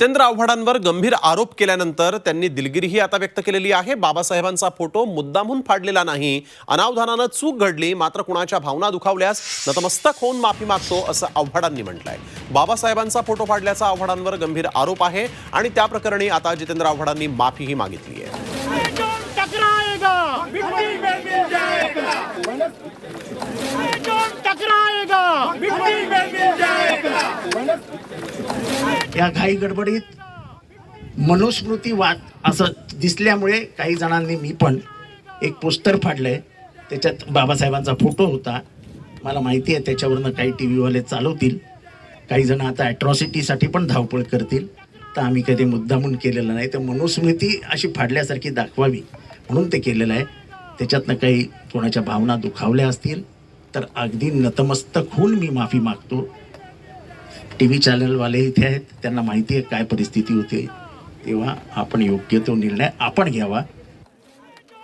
जितेंद्र आव्हाडांवर गंभीर आरोप केल्यानंतर त्यांनी दिलगिरीही आता व्यक्त केलेली आहे. बाबासाहेबांचा फोटो मुद्दामहून फाडलेला नाही. अनावधानानं चूक घडली मात्र कुणाच्या भावना दुखावल्यास नतमस्तक होऊन माफी मागतो असं आव्हाडांनी म्हटलंय. बाबासाहेबांचा फोटो फाडल्याचा आव्हाडांवर गंभीर आरोप आहे आणि त्या प्रकरणी आता जितेंद्र आव्हाडांनी माफीही मागितली आहे. या घाई गडबडीत मनुस्मृती वाद असं दिसल्यामुळे काही जणांनी मी पण एक पोस्टर फाडलंय. त्याच्यात बाबासाहेबांचा फोटो होता. मला माहिती आहे त्याच्यावरनं काही टी व्हीवाले चालवतील. काही जण आता ॲट्रॉसिटीसाठी पण धावपळ करतील. तर आम्ही कधी मुद्दामून केलेलं नाही. तर मनुस्मृती अशी फाडल्यासारखी दाखवावी म्हणून ते केलेलं आहे. त्याच्यातनं काही कोणाच्या भावना दुखावल्या असतील तर अगदी नतमस्तक होऊन मी माफी मागतो. टी व्ही चॅनलवाले इथे आहेत त्यांना माहिती आहे काय परिस्थिती होते. तेव्हा आपण योग्य तो निर्णय आपण घ्यावा.